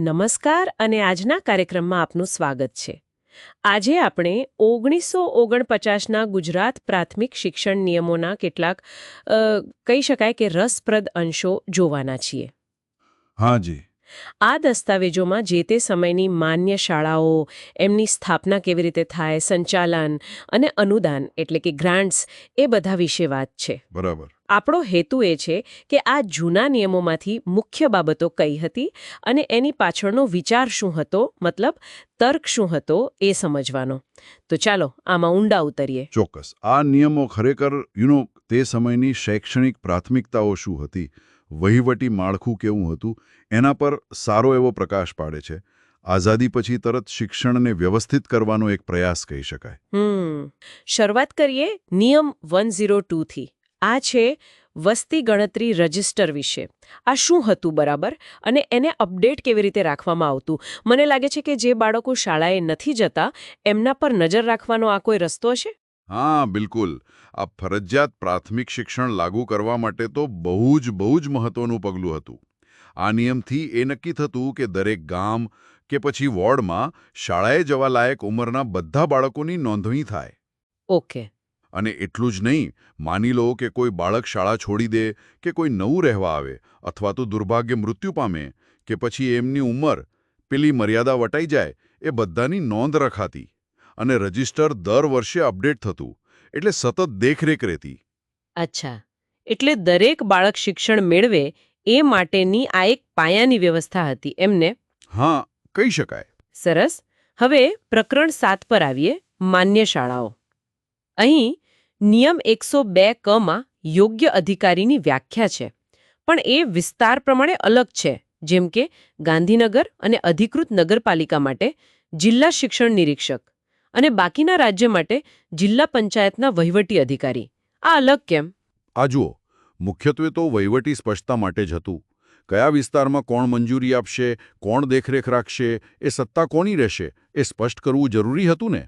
નમસ્કાર અને આજના કાર્યક્રમમાં આપનું સ્વાગત છે. આજે આપણે ઓગણીસો ઓગણપચાસના ગુજરાત પ્રાથમિક શિક્ષણ નિયમોના કેટલાક કહી શકાય કે રસપ્રદ અંશો જોવાના છીએ. હાજી આ દસ્તાવેજોમાં જે તે સમયની માન્ય શાળાઓ એમની સ્થાપના કેવી રીતે થાય સંચાલન અને અનુદાન એટલે કે ગ્રાન્ટ્સ એ બધા વિશે વાત છે. બરાબર. આપણો હેતુ એ છે કે આ જૂના નિયમોમાંથી મુખ્ય બાબતો કઈ હતી અને એની પાછળનો વિચાર શું હતો મતલબ તર્ક શું હતો એ સમજવાનો. તો ચાલો આમાં ઊંડા ઉતરીએ. ચોક્કસ. આ નિયમો ખરેખર યુ નો તે સમયની શૈક્ષણિક પ્રાથમિકતાઓ શું હતી? વહીવટી માળખું કેવું હતું, એના પર સારો એવો પ્રકાશ પાડે છે. આઝાદી પછી તરત શિક્ષણને વ્યવસ્થિત કરવાનો એક પ્રયાસ કહી શકાય. શરૂઆત કરીએ નિયમ વન ટુથી આ છે વસ્તી ગણતરી રજિસ્ટર વિશે. આ શું હતું બરાબર? અને એને અપડેટ કેવી રીતે રાખવામાં આવતું? મને લાગે છે કે જે બાળકો શાળાએ નથી જતા, એમના પર નજર રાખવાનો આ કોઈ રસ્તો છે હા બિલકુલ. આ ફરજિયાત પ્રાથમિક શિક્ષણ લાગુ કરવા માટે તો બહુ જ બહુ જ મહત્વનું પગલું હતું. આ નિયમથી એ નક્કી થતું કે દરેક ગામ કે પછી વોર્ડમાં શાળાએ જવા લાયક ઉંમરના બધા બાળકોની નોંધણી થાય. ઓકે. અને એટલું જ નહીં માની લો કે કોઈ બાળક શાળા છોડી દે કે કોઈ નવું રહેવા આવે અથવા તો દુર્ભાગ્ય મૃત્યુ પામે કે પછી એમની ઉંમર પેલી મર્યાદા વટાઈ જાય એ બધાની નોંધ રખાતી. અને રજિસ્ટર દર વર્ષે અપડેટ થતું એટલે સતત દેખરેખ રહેતી. અચ્છા. એટલે દરેક બાળક શિક્ષણ મેળવે એ માટેની આ એક પાયાની વ્યવસ્થા હતી એમને હા કહી શકાય. સરસ. હવે પ્રકરણ સાત પર આવીએ માન્ય શાળાઓ. અહીં નિયમ એકસો બે કમાં યોગ્ય અધિકારીની વ્યાખ્યા છે પણ એ વિસ્તાર પ્રમાણે અલગ છે જેમ કે ગાંધીનગર અને અધિકૃત નગરપાલિકા માટે જિલ્લા શિક્ષણ નિરીક્ષક અને બાકીના રાજ્ય માટે જિલ્લા પંચાયતના વહીવટી અધિકારી. આ અલગ કેમ? આ જુઓ મુખ્યત્વે તો વહીવટી સ્પષ્ટતા માટે જ હતું. કયા વિસ્તારમાં કોણ મંજૂરી આપશે કોણ દેખરેખ રાખશે એ સત્તા કોની રહેશે એ સ્પષ્ટ કરવું જરૂરી હતું ને?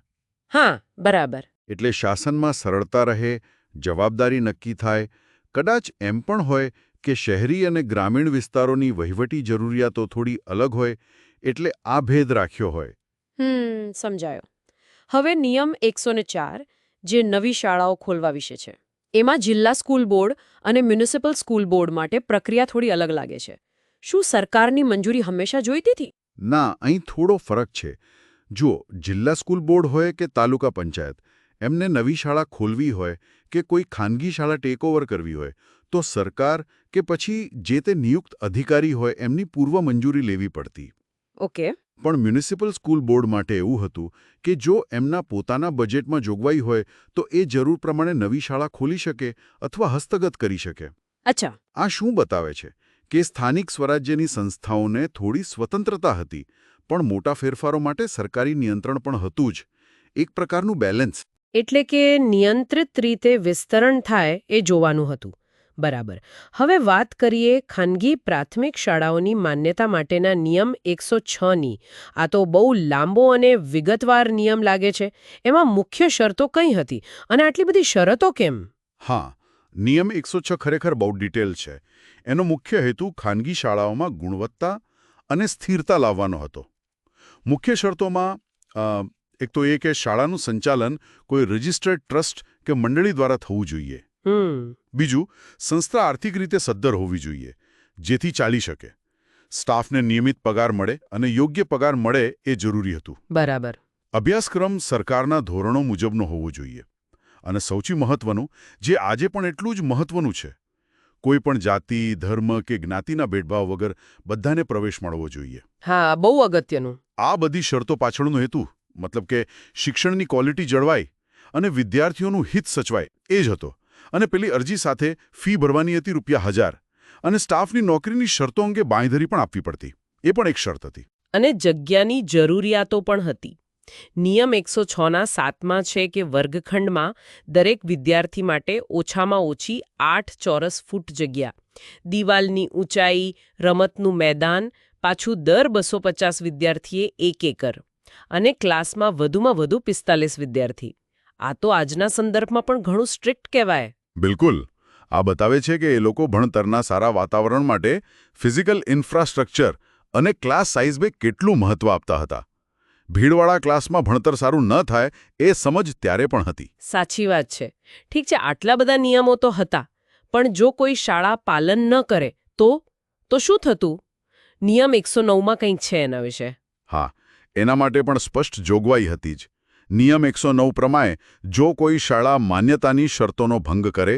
હા બરાબર. એટલે શાસનમાં સરળતા રહે જવાબદારી નક્કી થાય કદાચ એમ પણ હોય કે શહેરી અને ગ્રામીણ વિસ્તારોની વહીવટી જરૂરિયાતો થોડી અલગ હોય એટલે આ ભેદ રાખ્યો હોય. હમ સમજાયો. હવે નિયમ એકસો ચાર જે નવી શાળાઓ ખોલવા વિશે છે. એમાં જિલ્લા સ્કૂલ બોર્ડ અને મ્યુનિસિપલ સ્કૂલ બોર્ડ માટે પ્રક્રિયા થોડી અલગ લાગે છે. શું સરકારની મંજૂરી હંમેશા જોઈતી હતી? ના અહીં થોડો ફરક છે. જુઓ જિલ્લા સ્કૂલ બોર્ડ હોય કે તાલુકા પંચાયત એમને નવી શાળા ખોલવી હોય કે કોઈ ખાનગી શાળા ટેકઓવર કરવી હોય તો સરકાર કે પછી જે તે નિયુક્ત અધિકારી હોય એમની પૂર્વ મંજૂરી લેવી પડતી. ઓકે. પણ મ્યુનિસિપલ સ્કૂલ બોર્ડ માટે એવું હતું કે જો એમના પોતાના બજેટમાં જોગવાઈ હોય તો એ જરૂર પ્રમાણે નવી શાળા ખોલી શકે અથવા હસ્તગત કરી શકે. અચ્છા. આ શું બતાવે છે કે સ્થાનિક સ્વરાજ્યની સંસ્થાઓને થોડી સ્વતંત્રતા હતી પણ મોટા ફેરફારો માટે સરકારી નિયંત્રણ પણ હતું જ. એક પ્રકારનું બેલેન્સ. એટલે કે નિયંત્રિત રીતે વિસ્તરણ થાય એ જોવાનું હતું. બરાબર. હવે વાત કરીએ ખાનગી પ્રાથમિક શાળાઓની માન્યતા માટેના નિયમ એકસો છની આ તો બહુ લાંબો અને વિગતવાર નિયમ લાગે છે. એમાં મુખ્ય શરતો કઈ હતી અને આટલી બધી શરતો કેમ? હા, નિયમ એકસો ખરેખર બહુ ડિટેલ છે. એનો મુખ્ય હેતુ ખાનગી શાળાઓમાં ગુણવત્તા અને સ્થિરતા લાવવાનો હતો. મુખ્ય શરતોમાં એક તો એ કે શાળાનું સંચાલન કોઈ રજિસ્ટર્ડ ટ્રસ્ટ કે મંડળી દ્વારા થવું જોઈએ. બીજું સંસ્થા આર્થિક રીતે સદ્ધર હોવી જોઈએ જેથી ચાલી શકે. સ્ટાફને નિયમિત પગાર મળે અને યોગ્ય પગાર મળે એ જરૂરી હતું. બરાબર. અભ્યાસક્રમ સરકારના ધોરણો મુજબનો હોવો જોઈએ. અને સૌથી મહત્વનું જે આજે પણ એટલું જ મહત્વનું છે. કોઈ પણ જાતિ ધર્મ કે જ્ઞાતિના ભેદભાવ વગર બધાને પ્રવેશ મળવો જોઈએ. હા બહુ અગત્યનું. આ બધી શરતો પાછળનો હેતુ મતલબ કે શિક્ષણની ક્વોલિટી જળવાય અને વિદ્યાર્થીઓનું હિત સચવાય એ જ હતો. અને પેલી અરજી સાથે ફી ભરવાની હતી રૂપિયા હજાર. અને સ્ટાફની નોકરીની શરતો અંગે બાંયધરી પણ આપવી પડતી. એ પણ એક શરત હતી. અને જગ્યાની જરૂરિયાતો પણ હતી. નિયમ એકસો છના સાતમાં છે કે વર્ગખંડમાં દરેક વિદ્યાર્થી માટે ઓછામાં ઓછી આઠ ચોરસ ફૂટ જગ્યા. દિવાલની ઊંચાઈ, રમતનું મેદાન, પાછું દર બસો વિદ્યાર્થીએ એક એકર. અને ક્લાસમાં વધુમાં વધુ પિસ્તાલીસ વિદ્યાર્થી. આ તો આજના સંદર્ભમાં પણ ઘણું સ્ટ્રિક્ટ કહેવાય. બિલકુલ. આ બતાવે છે કે એ લોકો ભણતરના સારા વાતાવરણ માટે ફિઝિકલ ઇન્ફ્રાસ્ટ્રક્ચર અને ક્લાસ સાઇઝ બે કેટલું મહત્વ આપતા હતા. ભીડવાળા ક્લાસમાં ભણતર સારું ન થાય એ સમજ ત્યારે પણ હતી. સાચી વાત છે. ઠીક છે આટલા બધા નિયમો તો હતા પણ જો કોઈ શાળા પાલન ન કરે તો? તો શું થતું? નિયમ એકસો નવમાં કંઈક છે એના વિશે. હા એના માટે પણ સ્પષ્ટ જોગવાઈ હતી જ. નિયમ એકસો નવ પ્રમાણે જો કોઈ શાળા માન્યતાની શરતોનો ભંગ કરે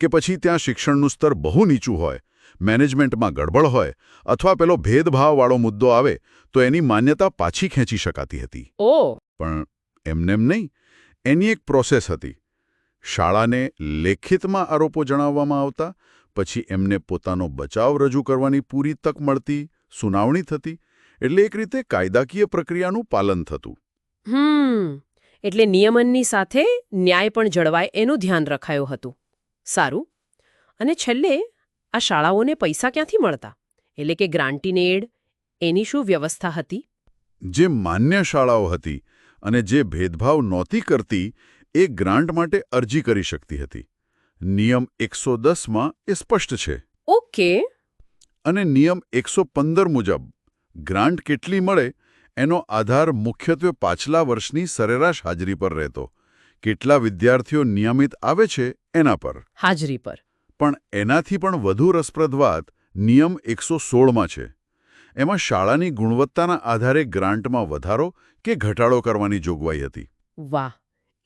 કે પછી ત્યાં શિક્ષણનું સ્તર બહુ નીચું હોય મેનેજમેન્ટમાં ગડબડ હોય અથવા પેલો ભેદભાવવાળો મુદ્દો આવે તો એની માન્યતા પાછી ખેંચી શકાતી હતી. ઓ! પણ એમનેમ નહીં એની એક પ્રોસેસ હતી. શાળાને લેખિતમાં આરોપો જણાવવામાં આવતા પછી એમને પોતાનો બચાવ રજૂ કરવાની પૂરી તક મળતી સુનાવણી થતી એટલે એક રીતે કાયદાકીય પ્રક્રિયાનું પાલન થતું. હમ. એટલે નિયમનની સાથે ન્યાય પણ જળવાય એનું ધ્યાન રખાયું હતું. સારું. અને છેલ્લે આ શાળાઓને પૈસા ક્યાંથી મળતા? એટલે કે ગ્રાન્ટીને એડ? એની શું વ્યવસ્થા હતી? જે માન્ય શાળાઓ હતી અને જે ભેદભાવ નહોતી કરતી એ ગ્રાન્ટ માટે અરજી કરી શકતી હતી. નિયમ એકસો દસમાં એ સ્પષ્ટ છે. ઓકે. અને નિયમ એકસો પંદર મુજબ ગ્રાન્ટ કેટલી મળે એનો આધાર મુખ્યત્વે પાછલા વર્ષની સરેરાશ હાજરી પર રહેતો. કેટલા વિદ્યાર્થીઓ નિયમિત આવે છે એના પર? હાજરી પર. પણ એનાથી પણ વધુ રસપ્રદ વાત નિયમ એકસો સોળમાં છે. એમાં શાળાની ગુણવત્તાના આધારે ગ્રાન્ટમાં વધારો કે ઘટાડો કરવાની જોગવાઈ હતી. વાહ!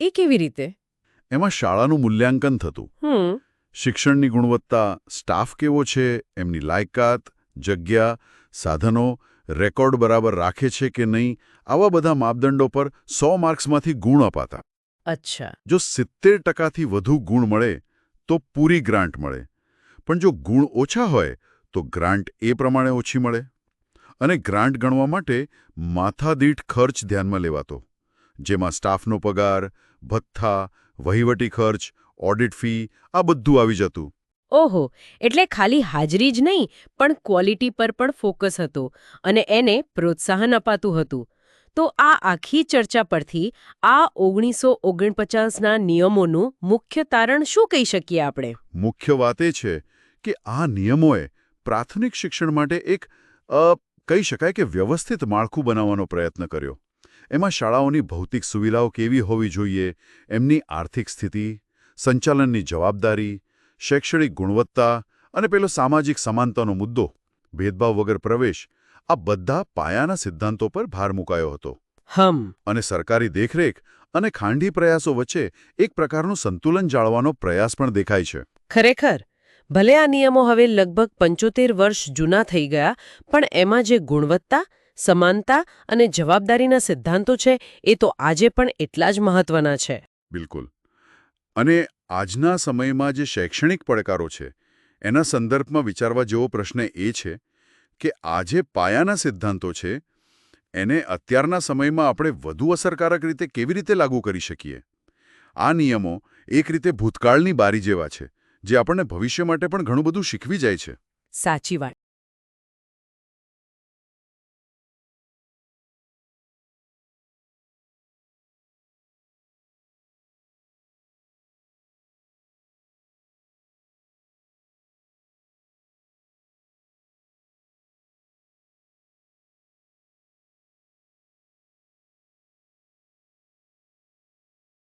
એ કેવી રીતે? એમાં શાળાનું મૂલ્યાંકન થતું. શિક્ષણની ગુણવત્તા સ્ટાફ કેવો છે એમની લાયકાત જગ્યા સાધનો રેકોર્ડ બરાબર રાખે છે કે નહીં આવા બધા માપદંડો પર સો માર્ક્સમાંથી ગુણ અપાતા. અચ્છા. જો સિત્તેર ટકાથી વધુ ગુણ મળે તો પૂરી ગ્રાન્ટ મળે. પણ જો ગુણ ઓછા હોય તો ગ્રાન્ટ એ પ્રમાણે ઓછી મળે. અને ગ્રાન્ટ ગણવા માટે માથાદીઠ ખર્ચ ધ્યાનમાં લેવાતો. જેમાં સ્ટાફનો પગાર ભથ્થા વહીવટી ખર્ચ ઓડિટ ફી આ બધું આવી જતું. ઓહો, એટલે ખાલી હાજરી જ નહીં, પણ ક્વોલિટી પર પણ ફોકસ હતો અને એને પ્રોત્સાહન અપાતું હતું. તો આ આખી ચર્ચા પરથી આ ઓગણીસો ઓગણપચાસના નિયમોનું મુખ્ય તારણ શું કહી શકીએ આપણે? મુખ્ય વાત એ છે કે આ નિયમોએ પ્રાથમિક શિક્ષણ માટે એક કહી શકાય કે વ્યવસ્થિત માળખું બનાવવાનો પ્રયત્ન કર્યો. એમાં શાળાઓની ભૌતિક સુવિધાઓ કેવી હોવી જોઈએ, એમની આર્થિક સ્થિતિ, સંચાલનની જવાબદારી શૈક્ષણિક ગુણવત્તા અને પેલો સામાજિક સમાનતાનો મુદ્દો ભેદભાવ વગર પ્રવેશ આ બધા પાયાના સિદ્ધાંતો પર ભાર મુકાયો હતો. હમ. અને સરકારી દેખરેખ અને ખાંડી પ્રયાસો વચ્ચે એક પ્રકારનું સંતુલન જાળવાનો પ્રયાસ પણ દેખાય છે. ખરેખર? ભલે આ નિયમો હવે લગભગ પંચોતેર વર્ષ જૂના થઈ ગયા પણ એમાં જે ગુણવત્તા સમાનતા અને જવાબદારીના સિદ્ધાંતો છે એ તો આજે પણ એટલા જ મહત્વના છે. બિલકુલ. અને આજના સમયમાં જે શૈક્ષણિક પડકારો છે, એના સંદર્ભમાં વિચારવા જેવો પ્રશ્ન એ છે કે આ જે પાયાના સિદ્ધાંતો છે, એને અત્યારના સમયમાં આપણે વધુ અસરકારક રીતે કેવી રીતે લાગુ કરી શકીએ? આ નિયમો એક રીતે ભૂતકાળની બારી જેવા છે, જે આપણને ભવિષ્ય માટે પણ ઘણું બધું શીખવી જાય છે. સાચી વાત.